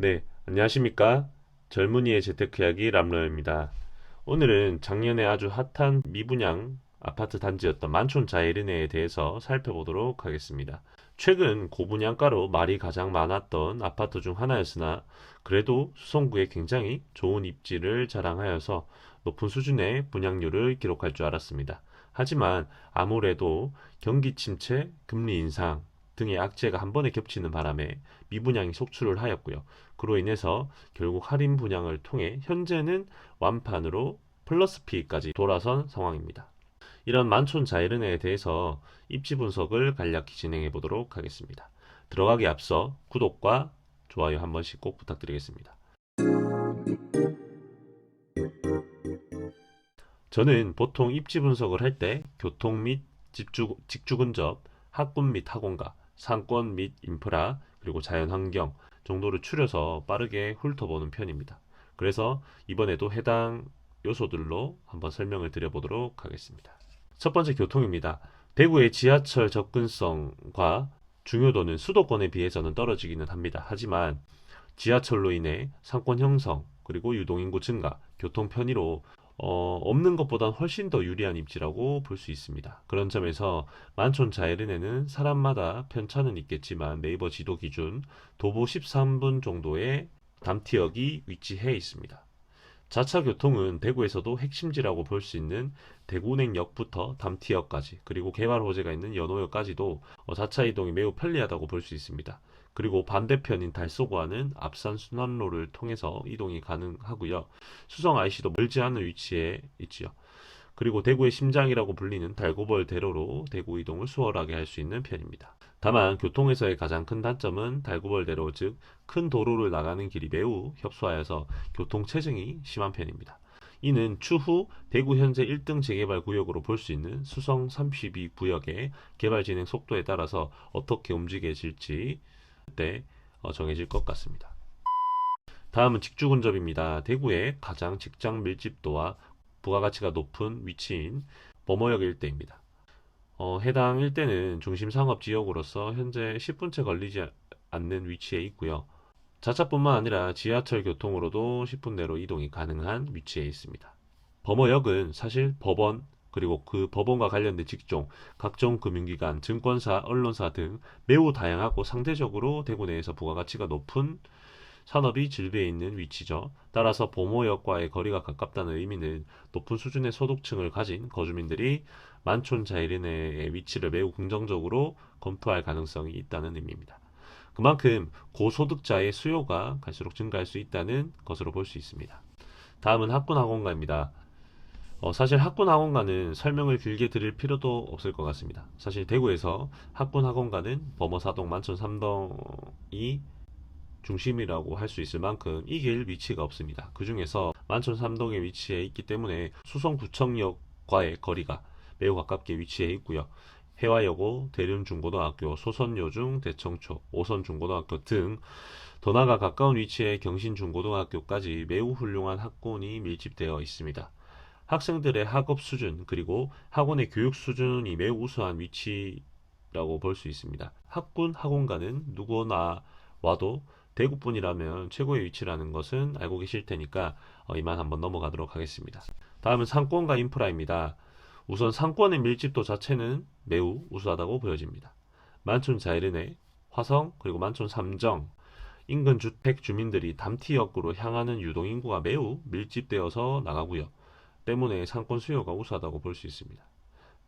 네, 안녕하십니까? 젊은이의 재테크 이야기 람러입니다. 오늘은 작년에 아주 핫한 미분양 아파트 단지였던 만촌 자이르네에 대해서 살펴보도록 하겠습니다. 최근 고분양가로 말이 가장 많았던 아파트 중 하나였으나 그래도 수성구에 굉장히 좋은 입지를 자랑하여서 높은 수준의 분양률을 기록할 줄 알았습니다. 하지만 아무래도 경기 침체, 금리 인상 등의 악재가 한 번에 겹치는 바람에 미분양이 속출을 하였고요. 그로 인해서 결국 할인 분양을 통해 현재는 완판으로 플러스 P까지 돌아선 상황입니다. 이런 만촌 자이른에 대해서 입지 분석을 간략히 진행해 보도록 하겠습니다. 들어가기 앞서 구독과 좋아요 한 번씩 꼭 부탁드리겠습니다. 저는 보통 입지 분석을 할 때 교통 및 집주, 직주 근접, 학군 및 학원가, 상권 및 인프라, 그리고 자연환경 정도를 추려서 빠르게 훑어보는 편입니다. 그래서 이번에도 해당 요소들로 한번 설명을 드려보도록 하겠습니다. 첫 번째 교통입니다. 대구의 지하철 접근성과 중요도는 수도권에 비해서는 떨어지기는 합니다. 하지만 지하철로 인해 상권 형성, 그리고 유동인구 증가, 교통 편의로 어, 없는 것보단 훨씬 더 유리한 입지라고 볼 수 있습니다. 그런 점에서 만촌 자이른에는 사람마다 편차는 있겠지만 네이버 지도 기준 도보 13분 정도의 담티역이 위치해 있습니다. 자차 교통은 대구에서도 핵심지라고 볼 수 있는 대구은행역부터 담티역까지 그리고 개발 호재가 있는 연호역까지도 어, 자차 이동이 매우 편리하다고 볼 수 있습니다. 그리고 반대편인 달서구와는 앞산 순환로를 통해서 이동이 가능하고요. 수성 IC도 멀지 않은 위치에 있지요. 그리고 대구의 심장이라고 불리는 달고벌 대로로 대구 이동을 수월하게 할 수 있는 편입니다. 다만 교통에서의 가장 큰 단점은 달고벌 대로 즉 큰 도로를 나가는 길이 매우 협소하여서 교통 체증이 심한 편입니다. 이는 추후 대구 현재 1등 재개발 구역으로 볼 수 있는 수성 32 구역의 개발 진행 속도에 따라서 어떻게 움직여질지 때 어, 정해질 것 같습니다. 다음은 직주근접입니다. 대구의 가장 직장 밀집도와 부가가치가 높은 위치인 범어역 일대입니다. 어, 해당 일대는 중심 상업 지역으로서 현재 10분째 걸리지 않는 위치에 있고요. 자차뿐만 아니라 지하철 교통으로도 10분 내로 이동이 가능한 위치에 있습니다. 범어역은 사실 법원, 그리고 그 법원과 관련된 직종, 각종 금융기관, 증권사, 언론사 등 매우 다양하고 상대적으로 대구 내에서 부가가치가 높은 산업이 질비해 있는 위치죠. 따라서 보모역과의 거리가 가깝다는 의미는 높은 수준의 소득층을 가진 거주민들이 만촌 자이른의 위치를 매우 긍정적으로 검토할 가능성이 있다는 의미입니다. 그만큼 고소득자의 수요가 갈수록 증가할 수 있다는 것으로 볼 수 있습니다. 다음은 학군학원가입니다. 어, 사실 학군 학원가는 설명을 길게 드릴 필요도 없을 것 같습니다. 사실 대구에서 학군 학원가는 범어사동 만촌 삼동이 중심이라고 할 수 있을 만큼 이길 위치가 없습니다. 그 중에서 만촌 삼동에 위치해 있기 때문에 수성 구청역과의 거리가 매우 가깝게 위치해 있고요. 해화여고, 대륜중고등학교, 소선여중, 대청초, 오선중고등학교 등 더 나아가 가까운 위치에 경신중고등학교까지 매우 훌륭한 학군이 밀집되어 있습니다. 학생들의 학업 수준 그리고 학원의 교육 수준이 매우 우수한 위치라고 볼 수 있습니다. 학군 학원가는 누구나 와도 대구뿐이라면 최고의 위치라는 것은 알고 계실 테니까 어, 이만 한번 넘어가도록 하겠습니다. 다음은 상권과 인프라입니다. 우선 상권의 밀집도 자체는 매우 우수하다고 보여집니다. 만촌 자이른의 화성 그리고 만촌 삼정 인근 주택 주민들이 담티역으로 향하는 유동 인구가 매우 밀집되어서 나가고요. 때문에 상권 수요가 우수하다고 볼 수 있습니다.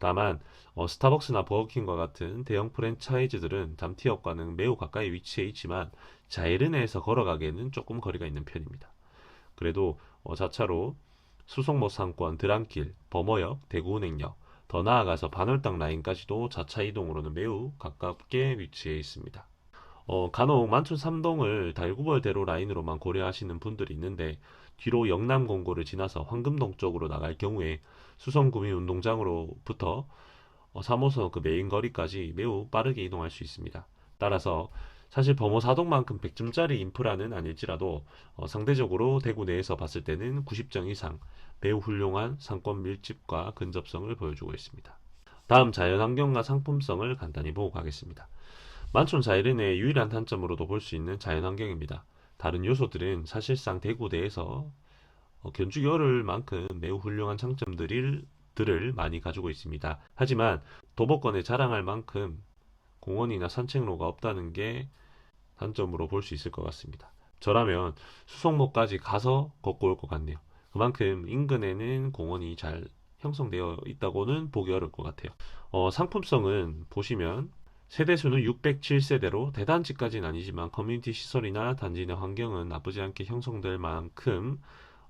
다만 어, 스타벅스나 버거킹과 같은 대형 프랜차이즈들은 담티역과는 매우 가까이 위치해 있지만 자이르네에서 걸어가기에는 조금 거리가 있는 편입니다. 그래도 어, 자차로 수성모 상권, 드랑길, 범어역, 대구은행역, 더 나아가서 반월당 라인까지도 자차 이동으로는 매우 가깝게 위치해 있습니다. 어, 간혹 만촌 삼동을 달구벌대로 라인으로만 고려하시는 분들이 있는데 뒤로 영남 공고를 지나서 황금동 쪽으로 나갈 경우에 수성구민 운동장으로부터 어, 3호선 그 메인 거리까지 매우 빠르게 이동할 수 있습니다. 따라서 사실 범어사동만큼 100점짜리 인프라는 아닐지라도 어, 상대적으로 대구 내에서 봤을 때는 90점 이상 매우 훌륭한 상권 밀집과 근접성을 보여주고 있습니다. 다음 자연환경과 상품성을 간단히 보고 가겠습니다. 만촌 자이른의 유일한 단점으로도 볼 수 있는 자연환경입니다. 다른 요소들은 사실상 대구 내에서 어, 견주기 어려울 만큼 매우 훌륭한 장점들을 들을 많이 가지고 있습니다. 하지만 도보권에 자랑할 만큼 공원이나 산책로가 없다는 게 단점으로 볼 수 있을 것 같습니다. 저라면 수성모까지 가서 걷고 올 것 같네요. 그만큼 인근에는 공원이 잘 형성되어 있다고는 보기 어려울 것 같아요. 어, 상품성은 보시면 세대수는 607세대로 대단지까지는 아니지만 커뮤니티 시설이나 단지 내 환경은 나쁘지 않게 형성될 만큼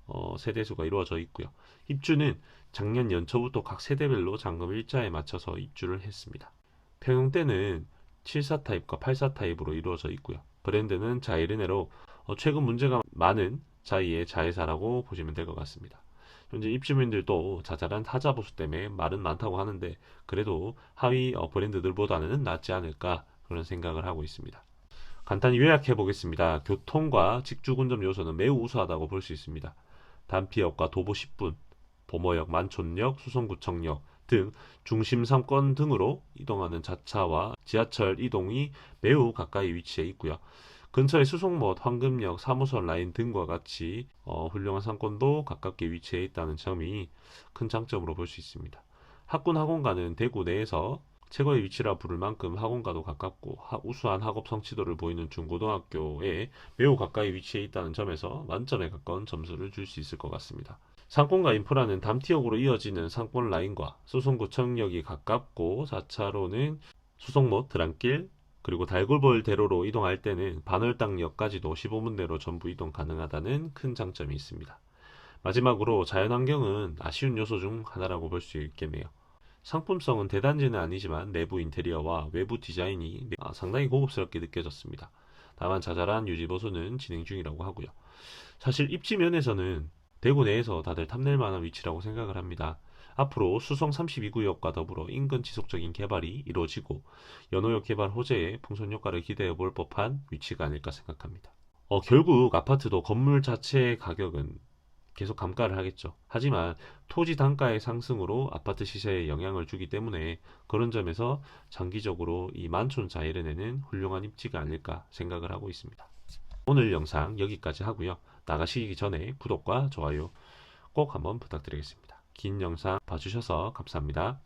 어, 세대수가 이루어져 있고요. 입주는 작년 연초부터 각 세대별로 잔금 일자에 맞춰서 입주를 했습니다. 평형대는 74 타입과 84 타입으로 이루어져 있고요. 브랜드는 자이르네로 어, 최근 문제가 많은 자이의 자회사라고 보시면 될 것 같습니다. 현재 입주민들도 자잘한 타자 보수 때문에 말은 많다고 하는데 그래도 하위 어, 브랜드들보다는 낫지 않을까 그런 생각을 하고 있습니다. 간단히 요약해 보겠습니다. 교통과 직주 군점 요소는 매우 우수하다고 볼 수 있습니다. 단피역과 도보 10분, 보모역, 만촌역, 수성구청역 등 중심 상권 등으로 이동하는 자차와 지하철 이동이 매우 가까이 위치해 있고요. 근처에 수송못, 황금역, 사무선 라인 등과 같이 어, 훌륭한 상권도 가깝게 위치해 있다는 점이 큰 장점으로 볼 수 있습니다. 학군 학원가는 대구 내에서 최고의 위치라 부를 만큼 학원가도 가깝고 하- 우수한 학업 성취도를 보이는 중고등학교에 매우 가까이 위치해 있다는 점에서 만점에 가까운 점수를 줄 수 있을 것 같습니다. 상권과 인프라는 담티역으로 이어지는 상권 라인과 수송구청역이 가깝고 4차로는 수송못, 드랑길, 그리고 달골벌 대로로 이동할 때는 반월당역까지도 15분 내로 전부 이동 가능하다는 큰 장점이 있습니다. 마지막으로 자연환경은 아쉬운 요소 중 하나라고 볼 수 있겠네요. 상품성은 대단지는 아니지만 내부 인테리어와 외부 디자인이 아, 상당히 고급스럽게 느껴졌습니다. 다만 자잘한 유지 보수는 진행 중이라고 하고요. 사실 입지 면에서는 대구 내에서 다들 탐낼 만한 위치라고 생각을 합니다. 앞으로 수성 32구역과 더불어 인근 지속적인 개발이 이루어지고 연호역 개발 호재에 풍선 효과를 기대해 볼 법한 위치가 아닐까 생각합니다. 어, 결국 아파트도 건물 자체의 가격은 계속 감가를 하겠죠. 하지만 토지 단가의 상승으로 아파트 시세에 영향을 주기 때문에 그런 점에서 장기적으로 이 만촌 자이른에는 훌륭한 입지가 아닐까 생각을 하고 있습니다. 오늘 영상 여기까지 하고요. 나가시기 전에 구독과 좋아요 꼭 한번 부탁드리겠습니다. 긴 영상 봐주셔서 감사합니다.